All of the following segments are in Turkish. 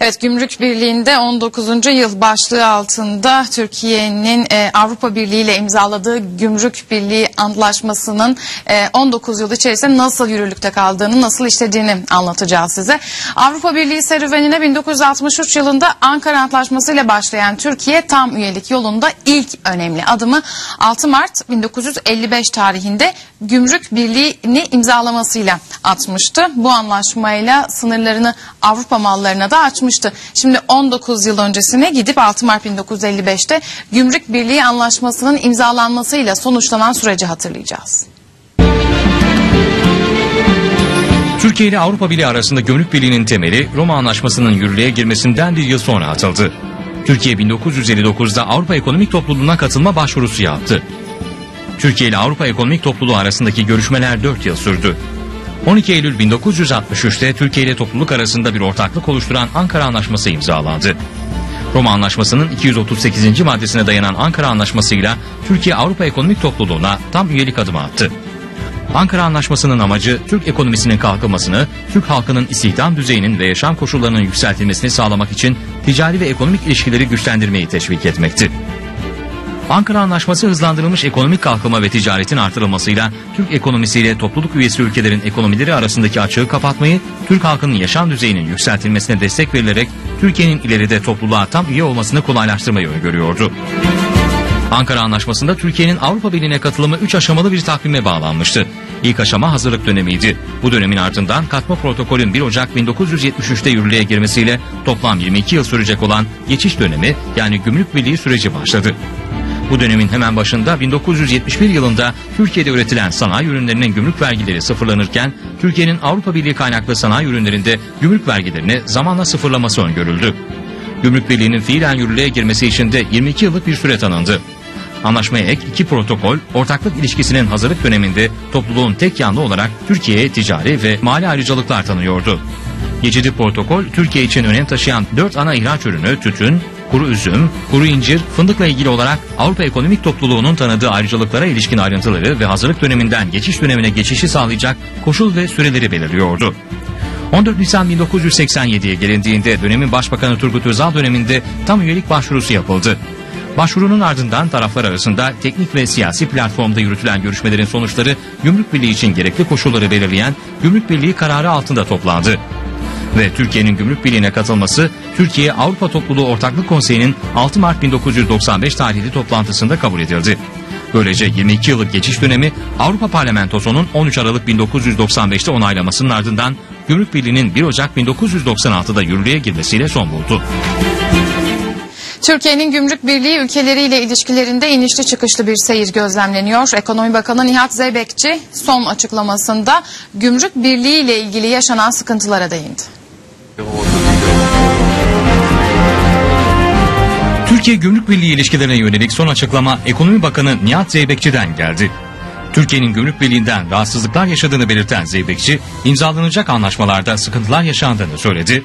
Evet Gümrük Birliği'nde 19. yıl başlığı altında Türkiye'nin e, Avrupa Birliği ile imzaladığı Gümrük Birliği Antlaşması'nın e, 19 yıl içerisinde nasıl yürürlükte kaldığını, nasıl işlediğini anlatacağız size. Avrupa Birliği serüvenine 1963 yılında Ankara Antlaşması ile başlayan Türkiye tam üyelik yolunda ilk önemli adımı 6 Mart 1955 tarihinde Gümrük Birliği'ni imzalamasıyla atmıştı. Bu anlaşmayla sınırlarını Avrupa mallarına da açmıştı. Şimdi 19 yıl öncesine gidip 6 Mart 1955'te Gümrük Birliği Anlaşması'nın imzalanmasıyla sonuçlanan süreci hatırlayacağız. Türkiye ile Avrupa Birliği arasında Gümrük Birliği'nin temeli Roma Anlaşması'nın yürürlüğe girmesinden bir yıl sonra atıldı. Türkiye 1959'da Avrupa Ekonomik Topluluğu'na katılma başvurusu yaptı. Türkiye ile Avrupa Ekonomik Topluluğu arasındaki görüşmeler 4 yıl sürdü. 12 Eylül 1963'te Türkiye ile topluluk arasında bir ortaklık oluşturan Ankara Anlaşması imzalandı. Roma Anlaşması'nın 238. maddesine dayanan Ankara Anlaşması'yla Türkiye Avrupa Ekonomik Topluluğu'na tam üyelik adımı attı. Ankara Anlaşması'nın amacı Türk ekonomisinin kalkınmasını, Türk halkının istihdam düzeyinin ve yaşam koşullarının yükseltilmesini sağlamak için ticari ve ekonomik ilişkileri güçlendirmeyi teşvik etmekti. Ankara Anlaşması hızlandırılmış ekonomik kalkınma ve ticaretin artırılmasıyla Türk ekonomisiyle topluluk üyesi ülkelerin ekonomileri arasındaki açığı kapatmayı, Türk halkının yaşam düzeyinin yükseltilmesine destek verilerek Türkiye'nin ileride topluluğa tam üye olmasını kolaylaştırmayı öngörüyordu. Ankara Anlaşması'nda Türkiye'nin Avrupa Birliği'ne katılımı 3 aşamalı bir takvime bağlanmıştı. İlk aşama hazırlık dönemiydi. Bu dönemin ardından katma protokolün 1 Ocak 1973'te yürürlüğe girmesiyle toplam 22 yıl sürecek olan geçiş dönemi yani gümrük birliği süreci başladı. Bu dönemin hemen başında 1971 yılında Türkiye'de üretilen sanayi ürünlerinin gümrük vergileri sıfırlanırken Türkiye'nin Avrupa Birliği kaynaklı sanayi ürünlerinde gümrük vergilerini zamanla sıfırlaması öngörüldü. Gümrük Birliği'nin fiilen yürürlüğe girmesi için de 22 yıllık bir süre tanındı. Anlaşmaya ek iki protokol ortaklık ilişkisinin hazırlık döneminde topluluğun tek yanlı olarak Türkiye'ye ticari ve mali ayrıcalıklar tanıyordu. Geçici protokol Türkiye için önem taşıyan dört ana ihraç ürünü tütün, kuru üzüm, kuru incir, fındıkla ilgili olarak Avrupa Ekonomik Topluluğu'nun tanıdığı ayrıcalıklara ilişkin ayrıntıları ve hazırlık döneminden geçiş dönemine geçişi sağlayacak koşul ve süreleri belirliyordu. 14 Nisan 1987'ye gelindiğinde dönemin Başbakanı Turgut Özal döneminde tam üyelik başvurusu yapıldı. Başvurunun ardından taraflar arasında teknik ve siyasi platformda yürütülen görüşmelerin sonuçları Gümrük Birliği için gerekli koşulları belirleyen Gümrük Birliği kararı altında toplandı. Ve Türkiye'nin Gümrük Birliği'ne katılması Türkiye Avrupa Topluluğu Ortaklık Konseyi'nin 6 Mart 1995 tarihli toplantısında kabul edildi. Böylece 22 yıllık geçiş dönemi Avrupa Parlamentosu'nun 13 Aralık 1995'te onaylamasının ardından Gümrük Birliği'nin 1 Ocak 1996'da yürürlüğe girmesiyle son buldu. Türkiye'nin Gümrük Birliği ülkeleriyle ilişkilerinde inişli çıkışlı bir seyir gözlemleniyor. Ekonomi Bakanı Nihat Zeybekçi son açıklamasında Gümrük Birliği ile ilgili yaşanan sıkıntılara değindi. Türkiye Gümrük Birliği ilişkilerine yönelik son açıklama Ekonomi Bakanı Nihat Zeybekçi'den geldi. Türkiye'nin Gümrük Birliği'nden rahatsızlıklar yaşadığını belirten Zeybekçi, imzalanacak anlaşmalarda sıkıntılar yaşandığını söyledi.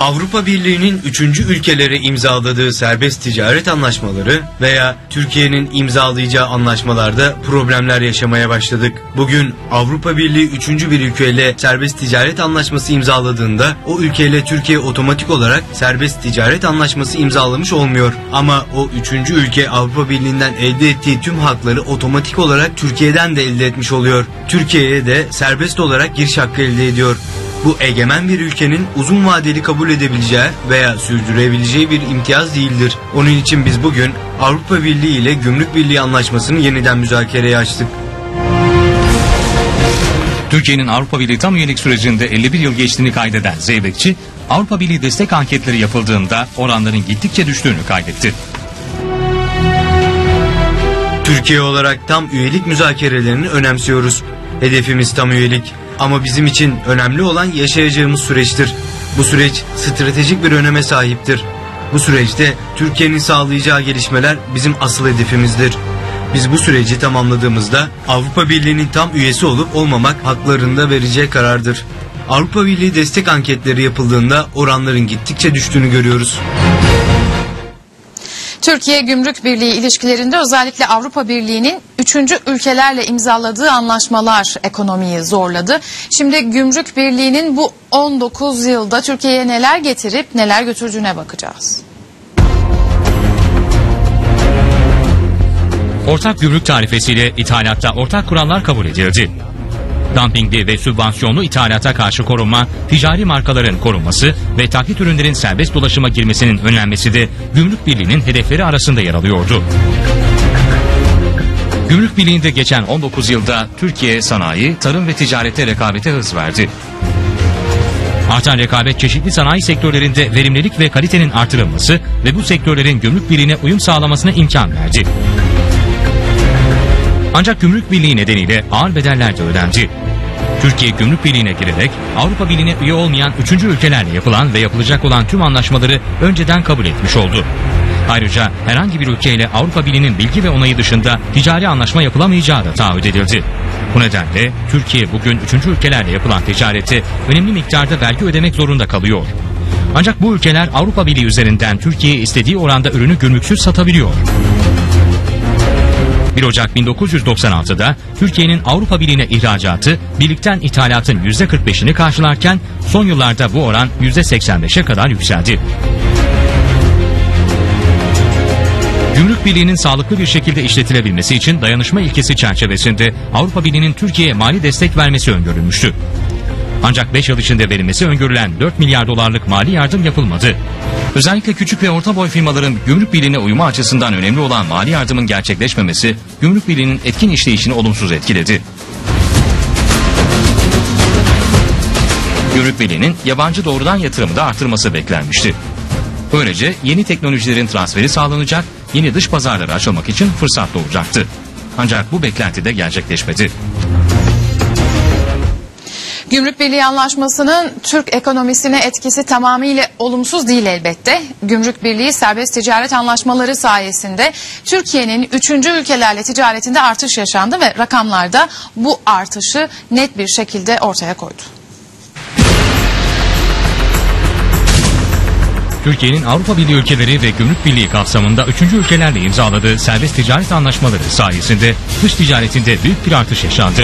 Avrupa Birliği'nin üçüncü ülkelere imzaladığı serbest ticaret anlaşmaları veya Türkiye'nin imzalayacağı anlaşmalarda problemler yaşamaya başladık. Bugün Avrupa Birliği üçüncü bir ülkeyle serbest ticaret anlaşması imzaladığında o ülkeyle Türkiye otomatik olarak serbest ticaret anlaşması imzalamış olmuyor. Ama o üçüncü ülke Avrupa Birliği'nden elde ettiği tüm hakları otomatik olarak Türkiye'den de elde etmiş oluyor. Türkiye'ye de serbest olarak giriş hakkı elde ediyor. Bu egemen bir ülkenin uzun vadeli kabul edebileceği veya sürdürebileceği bir imtiyaz değildir. Onun için biz bugün Avrupa Birliği ile Gümrük Birliği Anlaşması'nı yeniden müzakereye açtık. Türkiye'nin Avrupa Birliği tam üyelik sürecinde 51 yıl geçtiğini kaydeden Zeybekçi, Avrupa Birliği destek anketleri yapıldığında oranların gittikçe düştüğünü kaydetti. Türkiye olarak tam üyelik müzakerelerini önemsiyoruz. Hedefimiz tam üyelik. Ama bizim için önemli olan yaşayacağımız süreçtir. Bu süreç stratejik bir öneme sahiptir. Bu süreçte Türkiye'nin sağlayacağı gelişmeler bizim asıl hedefimizdir. Biz bu süreci tamamladığımızda Avrupa Birliği'nin tam üyesi olup olmamak haklarında vereceği karardır. Avrupa Birliği destek anketleri yapıldığında oranların gittikçe düştüğünü görüyoruz. Türkiye Gümrük Birliği ilişkilerinde özellikle Avrupa Birliği'nin üçüncü ülkelerle imzaladığı anlaşmalar ekonomiyi zorladı. Şimdi Gümrük Birliği'nin bu 19 yılda Türkiye'ye neler getirip neler götürdüğüne bakacağız. Ortak gümrük tarifesiyle ithalatta ortak kurallar kabul edildi. Dumpingli ve sübvansiyonlu ithalata karşı korunma, ticari markaların korunması ve taklit ürünlerin serbest dolaşıma girmesinin önlenmesi de Gümrük Birliği'nin hedefleri arasında yer alıyordu. Gümrük Birliği'nde geçen 19 yılda Türkiye sanayi, tarım ve ticarette rekabete hız verdi. Artan rekabet çeşitli sanayi sektörlerinde verimlilik ve kalitenin artırılması ve bu sektörlerin gümrük birliğine uyum sağlamasına imkan verdi. Ancak gümrük birliği nedeniyle ağır bedeller de ödendi. Türkiye gümrük birliğine girerek Avrupa Birliği'ne üye olmayan üçüncü ülkelerle yapılan ve yapılacak olan tüm anlaşmaları önceden kabul etmiş oldu. Ayrıca herhangi bir ülkeyle Avrupa Birliği'nin bilgi ve onayı dışında ticari anlaşma yapılamayacağı da taahhüt edildi. Bu nedenle Türkiye bugün üçüncü ülkelerle yapılan ticareti önemli miktarda vergi ödemek zorunda kalıyor. Ancak bu ülkeler Avrupa Birliği üzerinden Türkiye'ye istediği oranda ürünü gümrüksüz satabiliyor. 1 Ocak 1996'da Türkiye'nin Avrupa Birliği'ne ihracatı birlikten ithalatın %45'ini karşılarken son yıllarda bu oran %85'e kadar yükseldi. Gümrük Birliği'nin sağlıklı bir şekilde işletilebilmesi için dayanışma ilkesi çerçevesinde Avrupa Birliği'nin Türkiye'ye mali destek vermesi öngörülmüştü. Ancak 5 yıl içinde verilmesi öngörülen 4 milyar dolarlık mali yardım yapılmadı. Özellikle küçük ve orta boy firmaların gümrük birliğine uyumu açısından önemli olan mali yardımın gerçekleşmemesi gümrük birliğinin etkin işleyişini olumsuz etkiledi. Gümrük Birliği'nin yabancı doğrudan yatırımı da artırması beklenmişti. Böylece yeni teknolojilerin transferi sağlanacak, yeni dış pazarlara açılmak için fırsat doğacaktı. Ancak bu beklenti de gerçekleşmedi. Gümrük Birliği Anlaşması'nın Türk ekonomisine etkisi tamamıyla olumsuz değil elbette. Gümrük Birliği serbest ticaret anlaşmaları sayesinde Türkiye'nin üçüncü ülkelerle ticaretinde artış yaşandı ve rakamlarda bu artışı net bir şekilde ortaya koydu. Türkiye'nin Avrupa Birliği ülkeleri ve Gümrük Birliği kapsamında üçüncü ülkelerle imzaladığı serbest ticaret anlaşmaları sayesinde dış ticaretinde büyük bir artış yaşandı.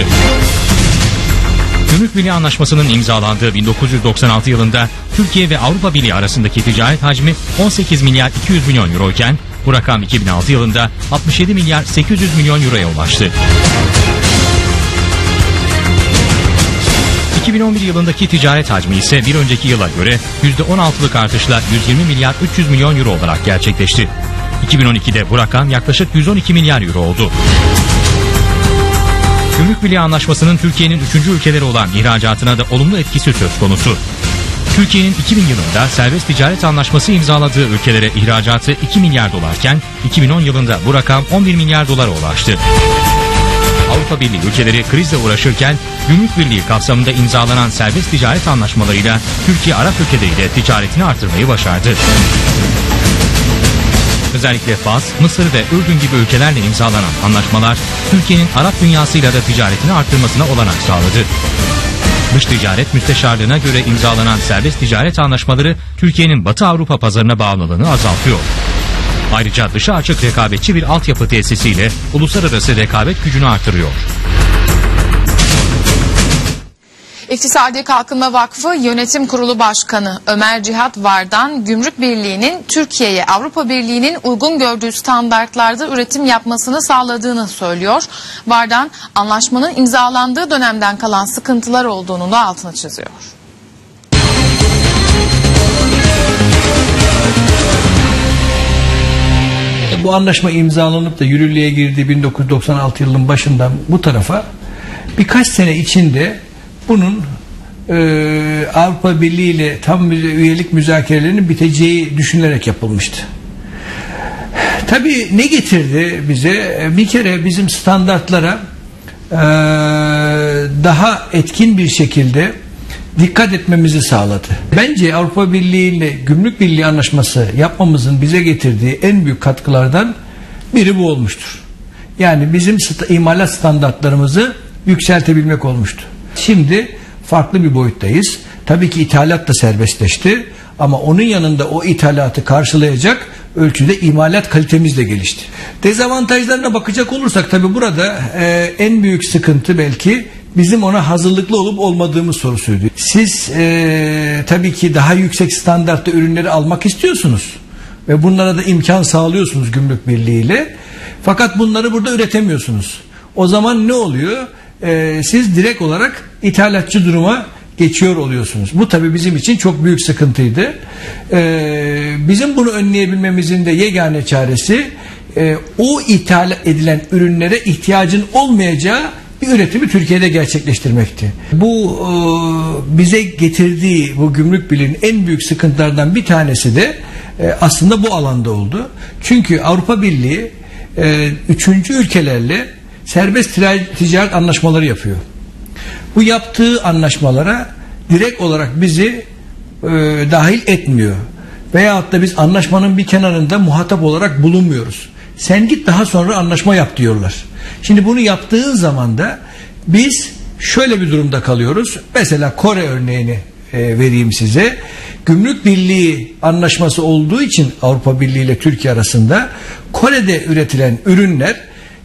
Gümrük Birliği Anlaşması'nın imzalandığı 1996 yılında Türkiye ve Avrupa Birliği arasındaki ticaret hacmi 18 milyar 200 milyon euro iken bu rakam 2006 yılında 67 milyar 800 milyon euroya ulaştı. 2011 yılındaki ticaret hacmi ise bir önceki yıla göre %16'lık artışla 120 milyar 300 milyon euro olarak gerçekleşti. 2012'de bu rakam yaklaşık 112 milyar euro oldu. Gümrük Birliği Anlaşması'nın Türkiye'nin üçüncü ülkeleri olan ihracatına da olumlu etkisi söz konusu. Türkiye'nin 2000 yılında serbest ticaret anlaşması imzaladığı ülkelere ihracatı 2 milyar dolarken 2010 yılında bu rakam 11 milyar dolara ulaştı. Avrupa Birliği ülkeleri krizle uğraşırken Gümrük Birliği kapsamında imzalanan serbest ticaret anlaşmalarıyla Türkiye Arap ülkeleriyle ticaretini artırmayı başardı. Özellikle Fas, Mısır ve Ürdün gibi ülkelerle imzalanan anlaşmalar Türkiye'nin Arap dünyasıyla da ticaretini arttırmasına olanak sağladı. Dış Ticaret Müsteşarlığına göre imzalanan serbest ticaret anlaşmaları Türkiye'nin Batı Avrupa pazarına bağımlılığını azaltıyor. Ayrıca dışa açık rekabetçi bir altyapı tesisiyle uluslararası rekabet gücünü artırıyor. İktisadi Kalkınma Vakfı Yönetim Kurulu Başkanı Ömer Cihat Vardan, Gümrük Birliği'nin Türkiye'ye Avrupa Birliği'nin uygun gördüğü standartlarda üretim yapmasını sağladığını söylüyor. Vardan, anlaşmanın imzalandığı dönemden kalan sıkıntılar olduğunu da altını çiziyor. Bu anlaşma imzalanıp da yürürlüğe girdiği 1996 yılının başından bu tarafa birkaç sene içinde bunun e, Avrupa Birliği ile tam üyelik müzakerelerinin biteceği düşünülerek yapılmıştı. Tabii ne getirdi bize? Bir kere bizim standartlara e, daha etkin bir şekilde dikkat etmemizi sağladı. Bence Avrupa Birliği ile Gümrük Birliği anlaşması yapmamızın bize getirdiği en büyük katkılardan biri bu olmuştur. Yani bizim imalat standartlarımızı yükseltebilmek olmuştu. Şimdi farklı bir boyuttayız. Tabii ki ithalat da serbestleşti Ama onun yanında o ithalatı karşılayacak ölçüde imalat kalitemiz de gelişti. Dezavantajlarına bakacak olursak tabi burada e, en büyük sıkıntı belki bizim ona hazırlıklı olup olmadığımız sorusuydu. Siz e, tabii ki daha yüksek standartta ürünleri almak istiyorsunuz ve bunlara da imkan sağlıyorsunuz gümrük birliğiyle. Fakat bunları burada üretemiyorsunuz. O zaman ne oluyor? Ee, siz direkt olarak ithalatçı duruma geçiyor oluyorsunuz. Bu tabi bizim için çok büyük sıkıntıydı. Ee, bizim bunu önleyebilmemizin de yegane çaresi e, o ithal edilen ürünlere ihtiyacın olmayacağı bir üretimi Türkiye'de gerçekleştirmekti. Bu e, bize getirdiği bu gümrük birliğinin en büyük sıkıntılardan bir tanesi de e, aslında bu alanda oldu. Çünkü Avrupa Birliği e, üçüncü ülkelerle serbest ticaret anlaşmaları yapıyor. Bu yaptığı anlaşmalara direkt olarak bizi e, dahil etmiyor. Veyahut da biz anlaşmanın bir kenarında muhatap olarak bulunmuyoruz. Sen git daha sonra anlaşma yap diyorlar. Şimdi bunu yaptığın zaman da biz şöyle bir durumda kalıyoruz. Mesela Kore örneğini e, vereyim size. Gümrük Birliği anlaşması olduğu için Avrupa Birliği ile Türkiye arasında Kore'de üretilen ürünler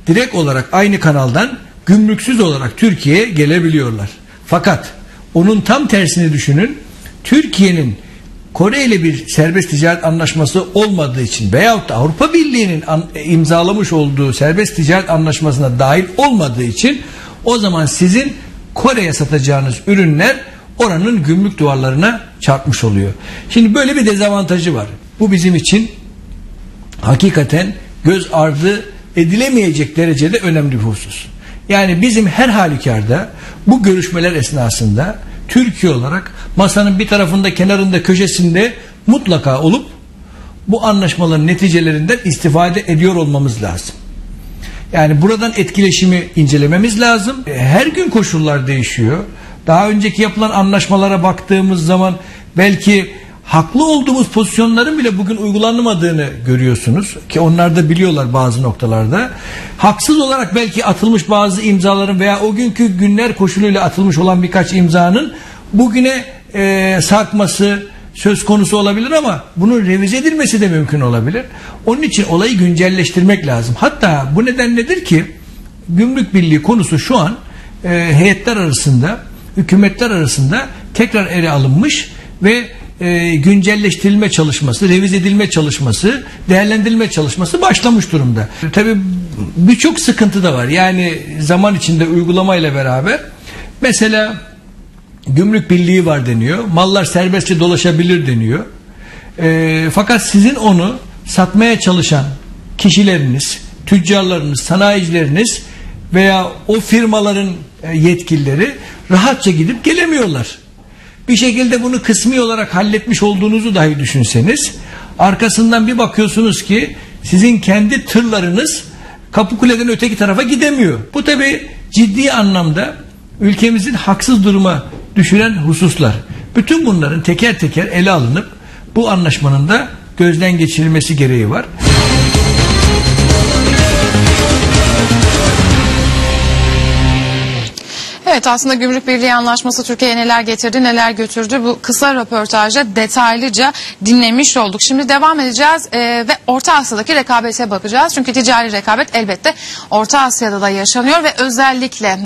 direkt olarak aynı kanaldan gümrüksüz olarak Türkiye'ye gelebiliyorlar. Fakat onun tam tersini düşünün. Türkiye'nin Kore ile bir serbest ticaret anlaşması olmadığı için veyahut da Avrupa Birliği'nin imzalamış olduğu serbest ticaret anlaşmasına dahil olmadığı için o zaman sizin Kore'ye satacağınız ürünler oranın gümrük duvarlarına çarpmış oluyor. Şimdi böyle bir dezavantajı var. Bu bizim için hakikaten göz ardı edilemeyecek derecede önemli bir husus. Yani bizim her halükarda bu görüşmeler esnasında Türkiye olarak masanın bir tarafında kenarında köşesinde mutlaka olup bu anlaşmaların neticelerinden istifade ediyor olmamız lazım. Yani buradan etkileşimi incelememiz lazım. Her gün koşullar değişiyor. Daha önceki yapılan anlaşmalara baktığımız zaman belki haklı olduğumuz pozisyonların bile bugün uygulanmadığını görüyorsunuz ki onlar da biliyorlar bazı noktalarda. Haksız olarak belki atılmış bazı imzaların veya o günkü günler koşuluyla atılmış olan birkaç imzanın bugüne e, sarkması söz konusu olabilir ama bunun revize edilmesi de mümkün olabilir. Onun için olayı güncelleştirmek lazım. Hatta bu neden nedir ki gümrük birliği konusu şu an e, heyetler arasında hükümetler arasında tekrar ele alınmış ve e, güncelleştirilme çalışması, revize edilme çalışması, değerlendirilme çalışması başlamış durumda. Tabi birçok sıkıntı da var. Yani zaman içinde uygulamayla beraber mesela gümrük birliği var deniyor. Mallar serbestçe dolaşabilir deniyor. E, fakat sizin onu satmaya çalışan kişileriniz, tüccarlarınız, sanayicileriniz veya o firmaların e, yetkilileri rahatça gidip gelemiyorlar. Bir şekilde bunu kısmi olarak halletmiş olduğunuzu dahi düşünseniz arkasından bir bakıyorsunuz ki sizin kendi tırlarınız Kapıkule'den öteki tarafa gidemiyor. Bu tabi ciddi anlamda ülkemizin haksız duruma düşüren hususlar. Bütün bunların teker teker ele alınıp bu anlaşmanın da gözden geçirilmesi gereği var. Aslında Gümrük Birliği Anlaşması Türkiye'ye neler getirdi neler götürdü bu kısa röportajda detaylıca dinlemiş olduk. Şimdi devam edeceğiz e, ve Orta Asya'daki rekabete bakacağız. Çünkü ticari rekabet elbette Orta Asya'da da yaşanıyor ve özellikle